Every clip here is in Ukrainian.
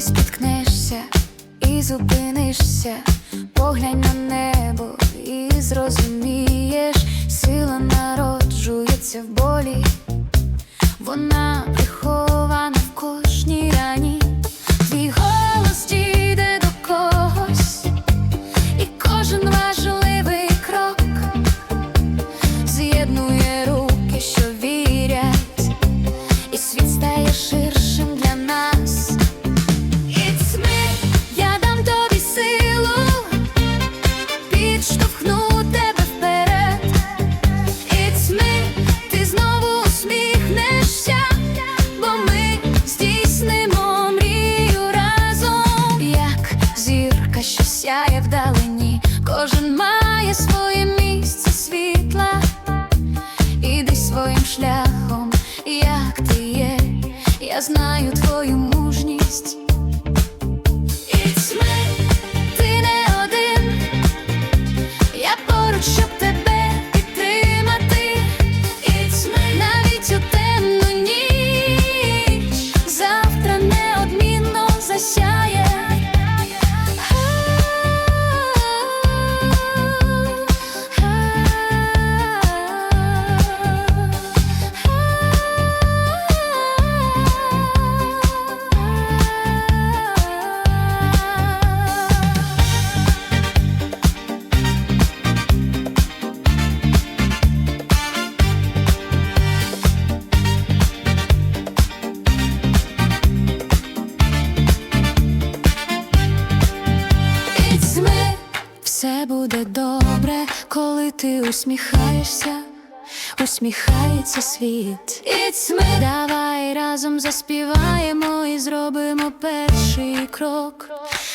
ти спіткнешся і зупинишся, поглянь на небо і зрозумієш, сила народжується в болі, вона прихована вдалині, кожен має своє місце світла. Іди своїм шляхом, як ти є, я знаю твою мужність. Все буде добре, коли ти усміхаєшся, усміхається світ. It's me. Давай разом заспіваємо і зробимо перший крок.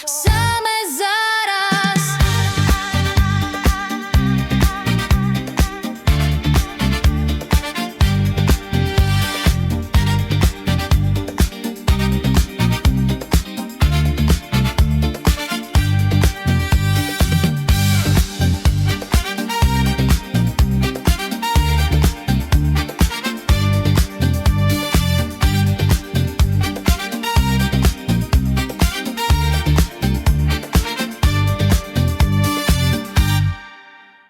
Саме зараз.